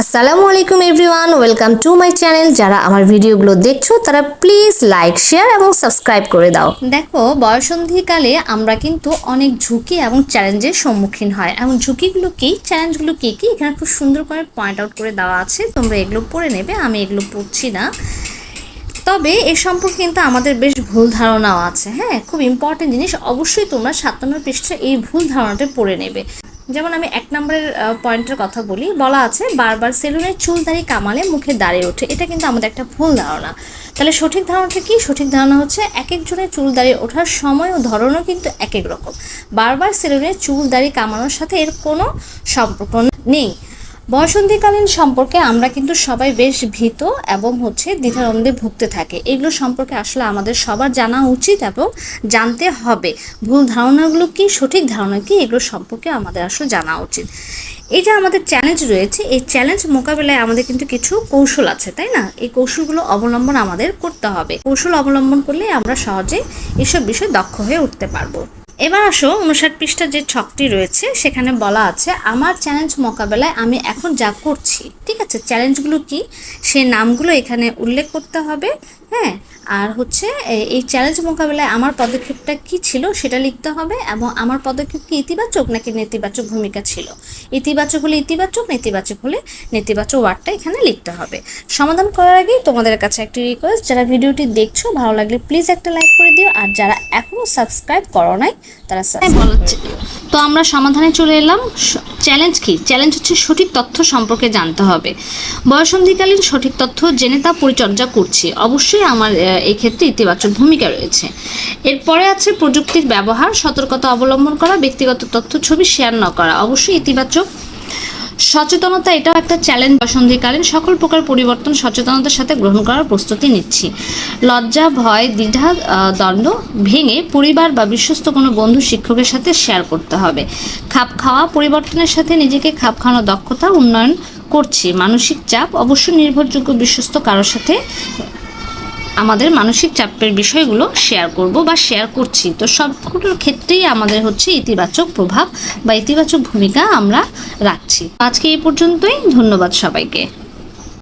আসসালামু আলাইকুম everyone, welcome to my channel. যারা আমার ভিডিওগুলো দেখছ, তারা প্লিজ লাইক, শেয়ার এবং সাবস্ক্রাইব করে দাও। দেখো, বয়সন্ধিকালে আমরা কিন্তু অনেক ঝুঁকি এবং চ্যালেঞ্জের সম্মুখীন হয়। এবং ঝুঁকিগুলো কি? চ্যালেঞ্জগুলো কি কি? এখানে খুব সুন্দর করে পয়েন্ট আউট করে দেওয়া আছে। তোমরা এগুলো পড়ে নেবে, আমি এগুলো পড়ছি না। তবে এ সম্পর্কে কিন্তু আমাদের বেশ ভুল ধারণাও আছে হ্যাঁ? খুব ইম্পর্টেন্ট জিনিস অবশ্যই তোমরা সাত নম্বর পৃষ্ঠে এই ভুল ধারণাটা পড়ে নেবে। যেমন আমি এক নম্বরের পয়েন্টের কথা বলি, বলা আছে, বারবার সেলুনের চুল দাড়ি কামালে মুখে দাঁড়িয়ে ওঠে। এটা কিন্তু আমাদের একটা ভুল ধারণা। তাহলে সঠিক ধারণাটা কি? সঠিক ধারণা হচ্ছে এক একজনের চুল দাঁড়িয়ে ওঠার সময় ও ধরনও কিন্তু এক এক রকম। বারবার সেলুনের চুল দাড়ি কামানোর সাথে এর কোনো সম্পর্ক নেই। বয়সন্ধিকালীন সম্পর্কে আমরা কিন্তু সবাই বেশ ভীত এবং হচ্ছে দ্বিধাদ্বন্দ্বে ভুগতে থাকে। এগুলো সম্পর্কে আসলে আমাদের সবার জানা উচিত এবং জানতে হবে। ভুল ধারণাগুলো কি, সঠিক ধারণা কি, এগুলো সম্পর্কে আমাদের আসলে জানা উচিত। এই যে আমাদের চ্যালেঞ্জ রয়েছে, এই চ্যালেঞ্জ মোকাবেলায় আমাদের কিন্তু কিছু কৌশল আছে, তাই না? এই কৌশলগুলো অবলম্বন আমাদের করতে হবে। কৌশল অবলম্বন করলে আমরা সহজে এসব বিষয়ে দক্ষ হয়ে উঠতে পারব। এবার আসো উনষাট পৃষ্ঠা যে ছকটি রয়েছে, সেখানে বলা আছে, আমার চ্যালেঞ্জ মোকাবেলায় আমি এখন যা করছি। ঠিক আছে চ্যালেঞ্জগুলো কি? সেই নামগুলো এখানে উল্লেখ করতে হবে হ্যাঁ? আর হচ্ছে এই চ্যালেঞ্জ মোকাবেলায় আমার পদক্ষেপটা কি ছিল সেটা লিখতে হবে, এবং আমার পদক্ষেপ কি ইতিবাচক নাকি নেতিবাচক ভূমিকা ছিল? ইতিবাচক হলে ইতিবাচক, নেতিবাচক হলে নেতিবাচক ওয়ার্ডটা এখানে লিখতে হবে। সমাধান করার আগেই তোমাদের কাছে একটি রিকোয়েস্ট যারা ভিডিওটি দেখছ, ভালো লাগলে প্লিজ একটা লাইক করে দিও, আর যারা এখনও সাবস্ক্রাইব করো নাই তারা তো আমরা সমাধানে চলে এলাম। চ্যালেঞ্জ কি? চ্যালেঞ্জ হচ্ছে সঠিক তথ্য সম্পর্কে জানতে হবে। বয়সন্ধিকালীন সঠিক তথ্য জেনে তা পরিচর্যা করছি। অবশ্যই আমার এক্ষেত্রে ইতিবাচক ভূমিকা রয়েছে। এরপরে আছে প্রযুক্তির ব্যবহার, সতর্কতা অবলম্বন করা, ব্যক্তিগত তথ্য, ছবি শেয়ার না করা। অবশ্যই ইতিবাচক সচেতনতা এটাও একটা চ্যালেঞ্জ বসন্ধিকালীন সকল প্রকার পরিবর্তন সচেতনতার সাথে গ্রহণ করার প্রস্তুতি নিচ্ছি। লজ্জা, ভয়, দ্বিধা দ্বন্দ্ব ভেঙে পরিবার বা বিশ্বস্ত কোনো বন্ধু শিক্ষকের সাথে শেয়ার করতে হবে। খাপ খাওয়া, পরিবর্তনের সাথে নিজেকে খাপ খাওয়ানোর দক্ষতা উন্নয়ন করছি। মানসিক চাপ অবশ্যই নির্ভরযোগ্য বিশ্বস্ত কারোর সাথে আমাদের মানসিক চাপের বিষয়গুলো শেয়ার করব বা শেয়ার করছি। তো সবগুলোর ক্ষেত্রেই আমাদের হচ্ছে ইতিবাচক প্রভাব বা ইতিবাচক ভূমিকা আমরা রাখছি। আজকে এই পর্যন্তই। ধন্যবাদ সবাইকে।